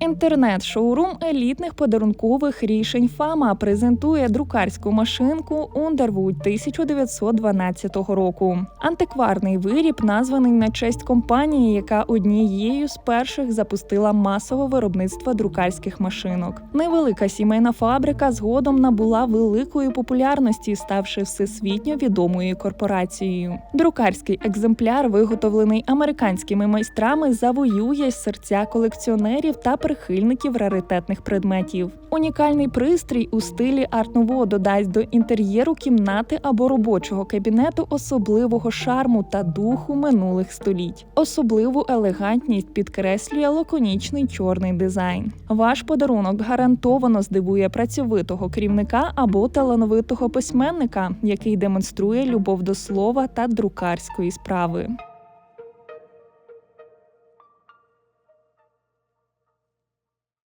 Інтернет-шоурум елітних подарункових рішень Фама презентує друкарську машинку Underwood 1912 року. Антикварний виріб названий на честь компанії, яка однією з перших запустила масове виробництво друкарських машинок. Невелика сімейна фабрика згодом набула великої популярності, ставши всесвітньо відомою корпорацією. Друкарський екземпляр, виготовлений американськими майстрами, завоює серця колекціонерів та прихильників раритетних предметів. Унікальний пристрій у стилі арт-ново додасть до інтер'єру кімнати або робочого кабінету особливого шарму та духу минулих століть. Особливу елегантність підкреслює лаконічний чорний дизайн. Ваш подарунок гарантовано здивує працьовитого керівника або талановитого письменника, який демонструє любов до слова та друкарської справи.